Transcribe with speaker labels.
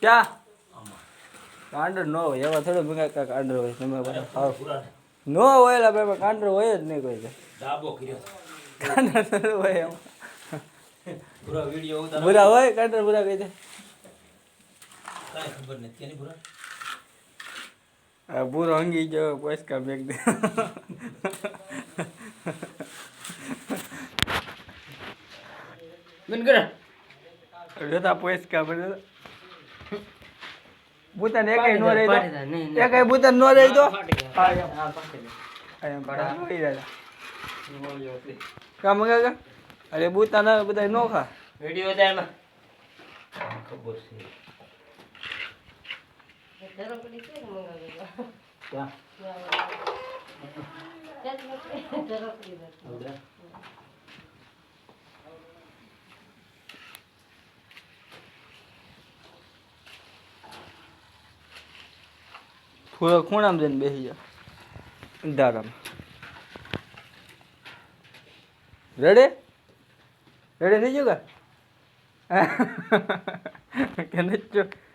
Speaker 1: ક્યાં? કાંડર ન હોય એવા થોડો ભેગા કાંઈ કાંડર હોય તમે બધા ન. હોય એટલે ભાઈ કાંડર હોય જ નહીં કોઈ
Speaker 2: ડાબો કર્યો
Speaker 1: કાંડર થોડો હોય એમ.
Speaker 2: પૂરા વિડિયો ઉતાર.
Speaker 1: બુરા હોય કાંડર બુરા કહી દે.
Speaker 2: કાઈ ખબર નથી કેની પૂરા
Speaker 1: આ બુરો હંગી ગયો પોસકા બેગ દે.
Speaker 3: બંધ કરો.
Speaker 1: જોતા પોસકા બધું બુતન એકાઈ નો રહી દો. એકાઈ ભૂતાન નો રહી દો.
Speaker 3: કામ ગયા.
Speaker 1: હા, એમ.
Speaker 3: હા, ફાટી ગયા.
Speaker 1: આ એમ. પડી જાય
Speaker 3: બોલ્યો એટલે.
Speaker 1: કા મંગા કા? અરે ભૂતાન આવે બધા નો ખા.
Speaker 3: વીડિયો એમાં.
Speaker 2: ખબર છે.
Speaker 1: થોડો ખૂણામાં જઈને બેસી જા અંધારામાં રેડે રેડે થઈ ગયો કે? નથી